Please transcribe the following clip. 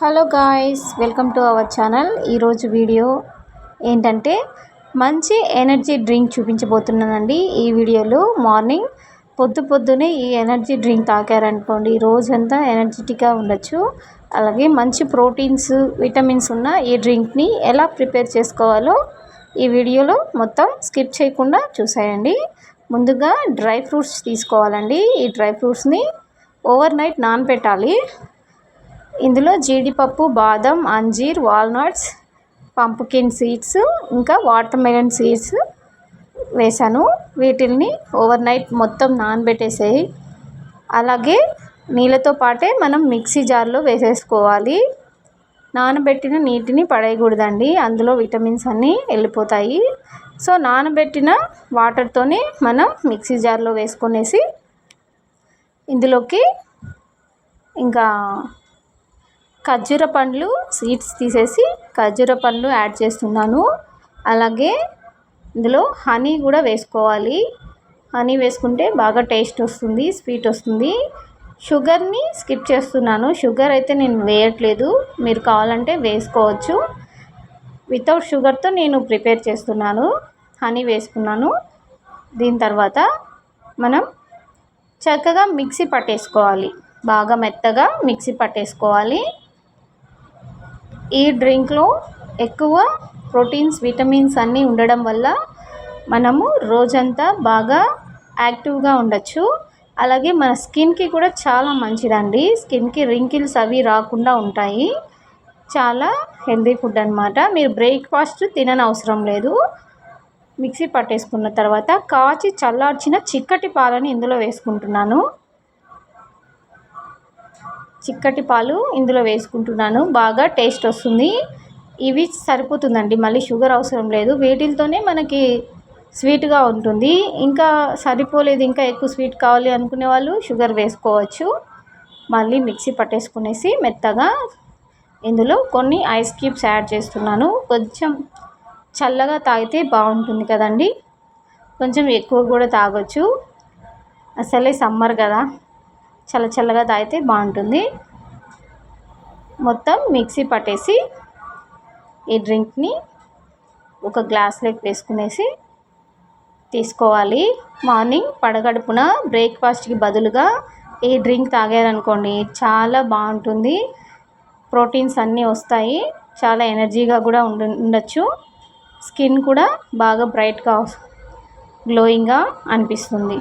Hello guys welcome to our channel. ఈరోజు video ఏంటంటే మంచి ఎనర్జీ డ్రింక్ చూపించబోతున్నానండి. ఈ వీడియోలో మార్నింగ్ పొద్దు పొద్దునే ఈ ఎనర్జీ డ్రింక్ తాకారనుకోండి రోజంతా ఎనర్జెటిక్గా ఉండొచ్చు. అలాగే మంచి ప్రోటీన్స్ విటమిన్స్ ఉన్న ఈ డ్రింక్ని ఎలా ప్రిపేర్ చేసుకోవాలో ఈ వీడియోలో మొత్తం స్కిప్ చేయకుండా చూసేయండి. ముందుగా డ్రై ఫ్రూట్స్ తీసుకోవాలండి. ఈ డ్రై ఫ్రూట్స్ని ఓవర్ నైట్ నానపెట్టాలి ఇందులో జీడిపప్పు బాదం అంజీర్ వాల్నట్స్ పంపుకిన్ సీడ్స్ ఇంకా వాటర్ మెలన్ సీడ్స్ వేసాను వీటిల్ని ఓవర్ నైట్ మొత్తం నానబెట్టేసేయి. అలాగే నీళ్ళతో పాటే మనం మిక్సీ జార్లో వేసేసుకోవాలి. నానబెట్టిన నీటిని పడేయకూడదండి. అందులో విటమిన్స్ అన్నీ వెళ్ళిపోతాయి. సో నానబెట్టిన వాటర్తోనే మనం మిక్సీ జార్లో వేసుకొనేసి ఇందులోకి ఇంకా ఖర్జూర పండ్లు సీడ్స్ తీసేసి ఖర్జూర పండ్లు యాడ్ చేస్తున్నాను. అలాగే ఇందులో హనీ కూడా వేసుకోవాలి. హనీ వేసుకుంటే బాగా టేస్ట్ వస్తుంది స్వీట్ వస్తుంది. షుగర్ని స్కిప్ చేస్తున్నాను. షుగర్ అయితే నేను వేయట్లేదు. మీరు కావాలంటే వేసుకోవచ్చు. వితౌట్ షుగర్తో నేను ప్రిపేర్ చేస్తున్నాను. హనీ వేసుకున్నాను. దీని తర్వాత మనం చక్కగా మిక్సీ పట్టేసుకోవాలి. బాగా మెత్తగా మిక్సీ పట్టేసుకోవాలి. ఈ డ్రింక్లో ఎక్కువ ప్రోటీన్స్ విటమిన్స్ అన్నీ ఉండడం వల్ల మనము రోజంతా బాగా యాక్టివ్గా ఉండొచ్చు. అలాగే మన స్కిన్కి కూడా చాలా మంచిదండి. స్కిన్కి రింకిల్స్ అవి రాకుండా ఉంటాయి. చాలా హెల్దీ ఫుడ్ అనమాట మీరు బ్రేక్ఫాస్ట్ తినని అవసరం లేదు. మిక్సీ పట్టేసుకున్న తర్వాత కాచి చల్లార్చిన చిక్కటి పాలని ఇందులో వేసుకుంటున్నాను. చిక్కటి పాలు ఇందులో వేసుకుంటున్నాను. బాగా టేస్ట్ వస్తుంది. ఇవి సరిపోతుందండి. మళ్ళీ షుగర్ అవసరం లేదు. వీటితోనే మనకి స్వీట్గా ఉంటుంది. ఇంకా సరిపోలేదు. ఇంకా ఎక్కువ స్వీట్ కావాలి అనుకునే వాళ్ళు షుగర్ వేసుకోవచ్చు. మళ్ళీ మిక్సీ పట్టేసుకునేసి మెత్తగా ఇందులో కొన్ని ఐస్ క్యూబ్స్ యాడ్ చేస్తున్నాను. కొంచెం చల్లగా తాగితే బాగుంటుంది కదండి. కొంచెం ఎక్కువ కూడా తాగొచ్చు. అసలే సమ్మర్ కదా. చల్ల చల్లగా తాగితే బాగుంటుంది. మొత్తం మిక్సీ పట్టేసి ఈ డ్రింక్ని ఒక గ్లాస్లోకి వేసుకునేసి తీసుకోవాలి. మార్నింగ్ పడగడుపున బ్రేక్ఫాస్ట్కి బదులుగా ఈ డ్రింక్ తాగారనుకోండి చాలా బాగుంటుంది. ప్రోటీన్స్ అన్నీ వస్తాయి. చాలా ఎనర్జీగా కూడా ఉండు ఉండొచ్చు. స్కిన్ కూడా బాగా బ్రైట్గా గ్లోయింగ్గా అనిపిస్తుంది.